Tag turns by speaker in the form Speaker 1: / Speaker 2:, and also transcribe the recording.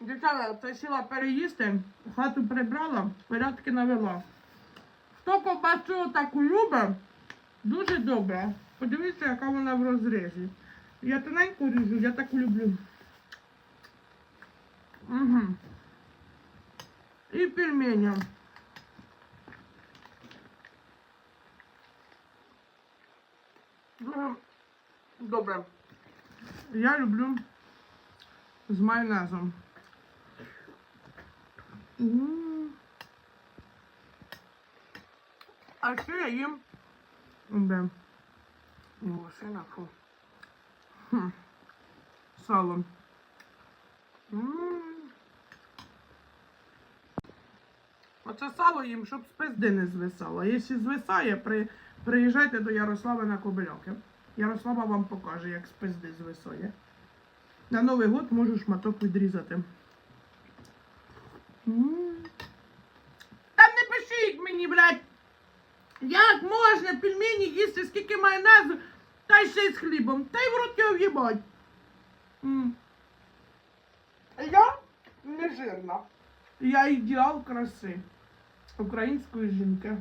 Speaker 1: Дівчата, це сіла переїсти, хату прибрала, порядки навела. Хто ковбасу таку любить, дуже добре. Подивіться, яка вона в розрізі. Я тоненько ріжу, я таку люблю. Угу. І пельмені. Добре. Я люблю з майонезом. А ще я їм. Де? Машина, фу. Хм. Сало. М. Оце сало їм, щоб з пизди не звисало. Якщо звисає, при... приїжджайте до Ярослава на Кобиляки. Ярослава вам покаже, як з пизди звисає. На Новий год можу шматок відрізати. Та не пишіть мені, блядь! Як можна пельмені їсти, скільки майонезу, та й ще й з хлібом, та й в рот його в'їбать. Я не жирна. Я ідеал краси української жінки.